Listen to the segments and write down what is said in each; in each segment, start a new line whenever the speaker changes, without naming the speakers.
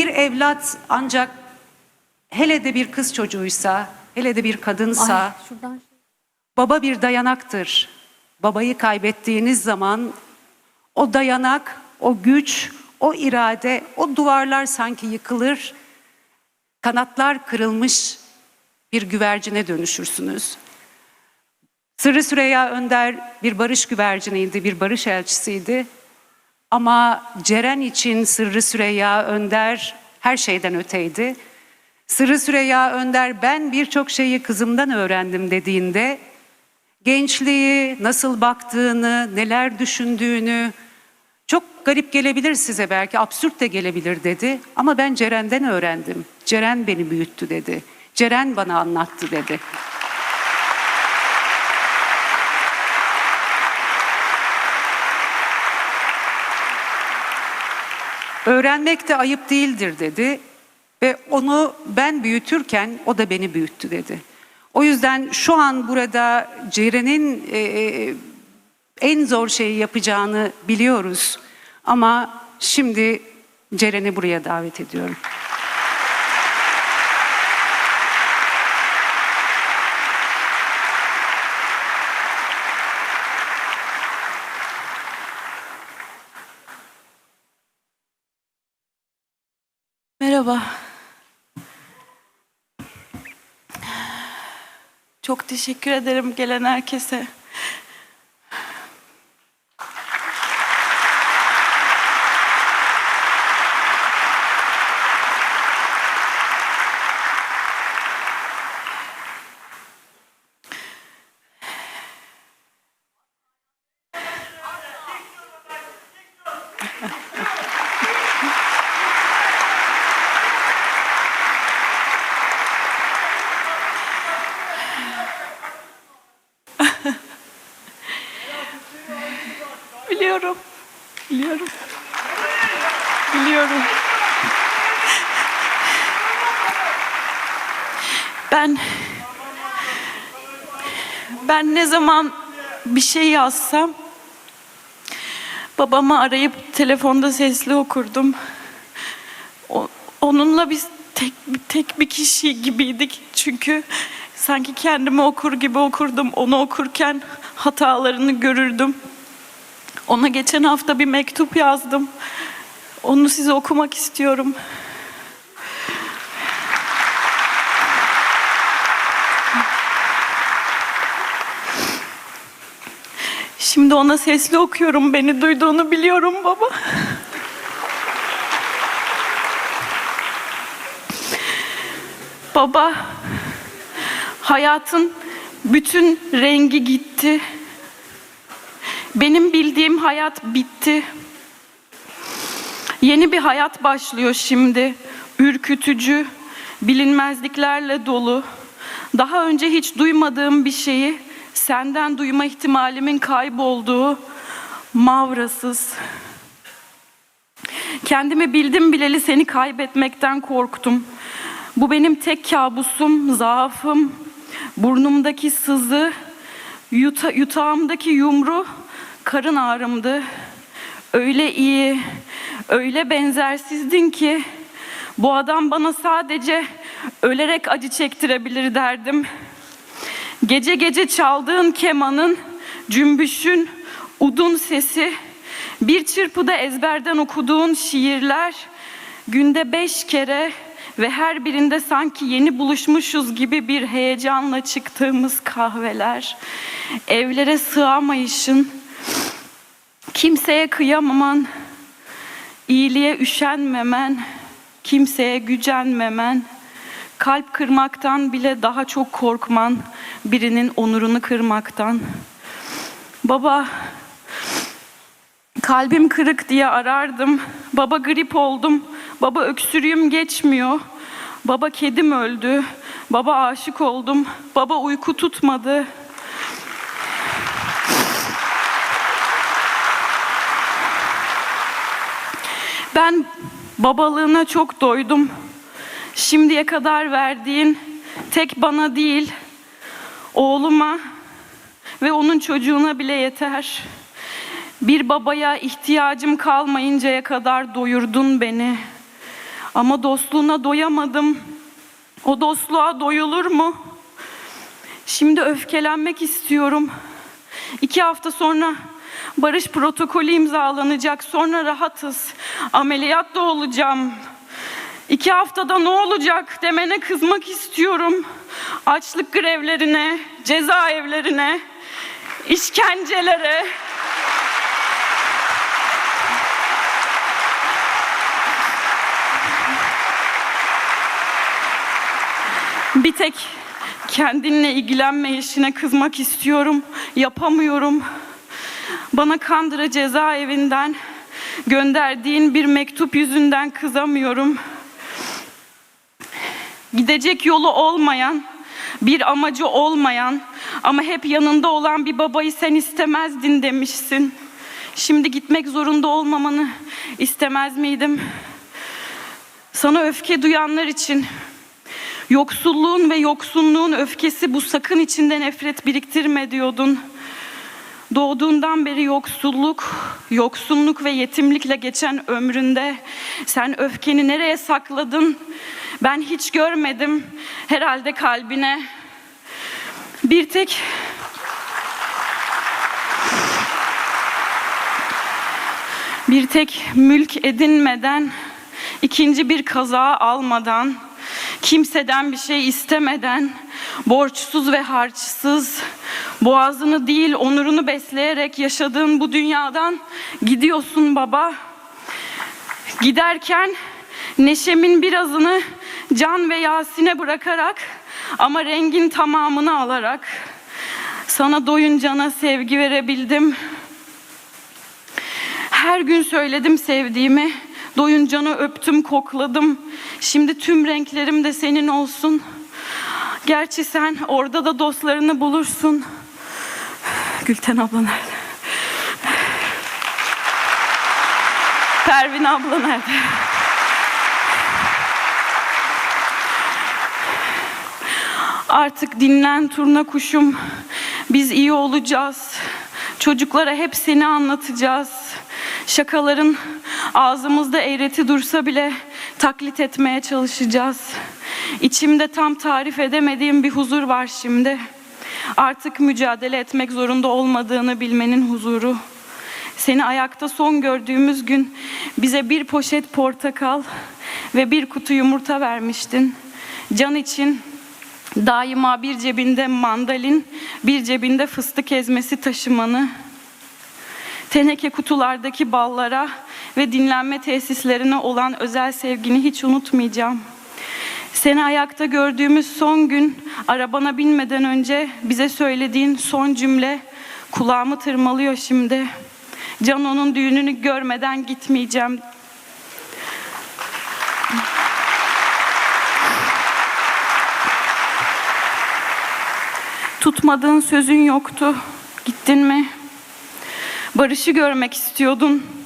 Bir evlat ancak hele de bir kız çocuğuysa, hele de bir kadınsa
Ay, şuradan
baba bir dayanaktır. Babayı kaybettiğiniz zaman o dayanak, o güç, o irade, o duvarlar sanki yıkılır. Kanatlar kırılmış bir güvercine dönüşürsünüz. Sırrı Süreyya Önder bir barış güverciniydi, bir barış elçisiydi. Ama Ceren için Sırrı Süreyya Önder her şeyden öteydi. Sırrı Süreyya Önder ben birçok şeyi kızımdan öğrendim dediğinde gençliği, nasıl baktığını, neler düşündüğünü çok garip gelebilir size belki absürt de gelebilir dedi. Ama ben Ceren'den öğrendim. Ceren beni büyüttü dedi. Ceren bana anlattı dedi. Öğrenmek de ayıp değildir dedi ve onu ben büyütürken o da beni büyüttü dedi. O yüzden şu an burada Ceren'in e, e, en zor şeyi yapacağını biliyoruz ama şimdi Ceren'i buraya davet ediyorum.
Çok teşekkür ederim gelen herkese. Biliyorum. Biliyorum. Biliyorum. Ben ben ne zaman bir şey yazsam babamı arayıp telefonda sesli okurdum. O- onunla biz tek tek bir kişi gibiydik çünkü sanki kendimi okur gibi okurdum. Onu okurken hatalarını görürdüm. Ona geçen hafta bir mektup yazdım. Onu size okumak istiyorum. Şimdi ona sesli okuyorum. Beni duyduğunu biliyorum baba. Baba, hayatın bütün rengi gitti. Benim bildiğim hayat bitti. Yeni bir hayat başlıyor şimdi. Ürkütücü, bilinmezliklerle dolu. Daha önce hiç duymadığım bir şeyi senden duyma ihtimalimin kaybolduğu mavrasız. Kendimi bildim bileli seni kaybetmekten korktum. Bu benim tek kabusum, zaafım, burnumdaki sızı, yuta, yutağımdaki yumru, karın ağrımdı. Öyle iyi, öyle benzersizdin ki bu adam bana sadece ölerek acı çektirebilir derdim. Gece gece çaldığın kemanın, cümbüşün, udun sesi, bir çırpıda ezberden okuduğun şiirler, günde beş kere ve her birinde sanki yeni buluşmuşuz gibi bir heyecanla çıktığımız kahveler, evlere sığamayışın, kimseye kıyamaman, iyiliğe üşenmemen, kimseye gücenmemen, kalp kırmaktan bile daha çok korkman, birinin onurunu kırmaktan. Baba, kalbim kırık diye arardım. Baba grip oldum. Baba öksürüğüm geçmiyor. Baba kedim öldü. Baba aşık oldum. Baba uyku tutmadı. Ben babalığına çok doydum. Şimdiye kadar verdiğin tek bana değil, oğluma ve onun çocuğuna bile yeter. Bir babaya ihtiyacım kalmayıncaya kadar doyurdun beni. Ama dostluğuna doyamadım. O dostluğa doyulur mu? Şimdi öfkelenmek istiyorum. İki hafta sonra barış protokolü imzalanacak. Sonra rahatız. Ameliyat da olacağım. İki haftada ne olacak demene kızmak istiyorum. Açlık grevlerine, cezaevlerine, işkencelere. Bir tek kendinle ilgilenme işine kızmak istiyorum. Yapamıyorum. Bana Kandıra cezaevinden gönderdiğin bir mektup yüzünden kızamıyorum. Gidecek yolu olmayan, bir amacı olmayan ama hep yanında olan bir babayı sen istemezdin demişsin. Şimdi gitmek zorunda olmamanı istemez miydim? Sana öfke duyanlar için Yoksulluğun ve yoksunluğun öfkesi bu sakın içinde nefret biriktirme diyordun. Doğduğundan beri yoksulluk, yoksunluk ve yetimlikle geçen ömründe sen öfkeni nereye sakladın? Ben hiç görmedim. Herhalde kalbine. Bir tek bir tek mülk edinmeden, ikinci bir kaza almadan, kimseden bir şey istemeden, borçsuz ve harçsız, boğazını değil onurunu besleyerek yaşadığın bu dünyadan gidiyorsun baba. Giderken neşemin birazını Can ve Yasin'e bırakarak ama rengin tamamını alarak sana doyuncana sevgi verebildim. Her gün söyledim sevdiğimi. Doyuncanı öptüm, kokladım. Şimdi tüm renklerim de senin olsun. Gerçi sen orada da dostlarını bulursun. Gülten abla nerede? Pervin abla nerede? Artık dinlen turna kuşum. Biz iyi olacağız. Çocuklara hep seni anlatacağız. Şakaların ağzımızda eğreti dursa bile taklit etmeye çalışacağız. İçimde tam tarif edemediğim bir huzur var şimdi. Artık mücadele etmek zorunda olmadığını bilmenin huzuru. Seni ayakta son gördüğümüz gün bize bir poşet portakal ve bir kutu yumurta vermiştin. Can için daima bir cebinde mandalin, bir cebinde fıstık ezmesi taşımanı, teneke kutulardaki ballara ve dinlenme tesislerine olan özel sevgini hiç unutmayacağım. Seni ayakta gördüğümüz son gün arabana binmeden önce bize söylediğin son cümle kulağımı tırmalıyor şimdi. Can onun düğününü görmeden gitmeyeceğim. Tutmadığın sözün yoktu. Gittin mi? Barışı görmek istiyordun.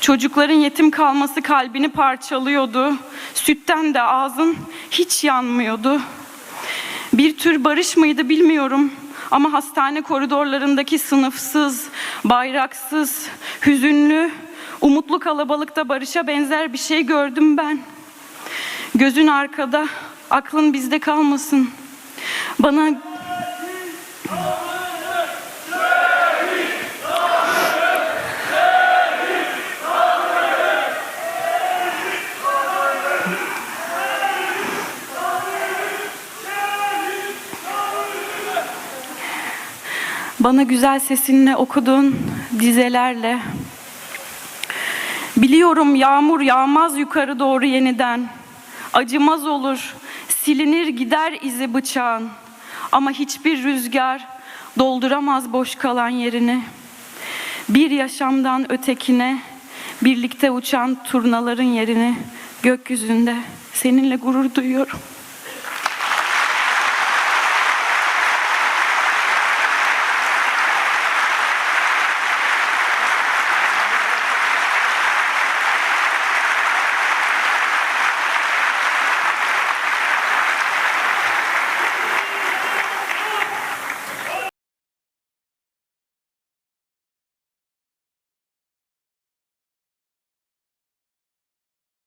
Çocukların yetim kalması kalbini parçalıyordu. Sütten de ağzın hiç yanmıyordu. Bir tür barış mıydı bilmiyorum. Ama hastane koridorlarındaki sınıfsız, bayraksız, hüzünlü, umutlu kalabalıkta barışa benzer bir şey gördüm ben. Gözün arkada, aklın bizde kalmasın. Bana Bana güzel sesinle okudun dizelerle. Biliyorum yağmur yağmaz yukarı doğru yeniden. Acımaz olur, silinir gider izi bıçağın. Ama hiçbir rüzgar dolduramaz boş kalan yerini. Bir yaşamdan ötekine birlikte uçan turnaların yerini gökyüzünde seninle gurur duyuyorum.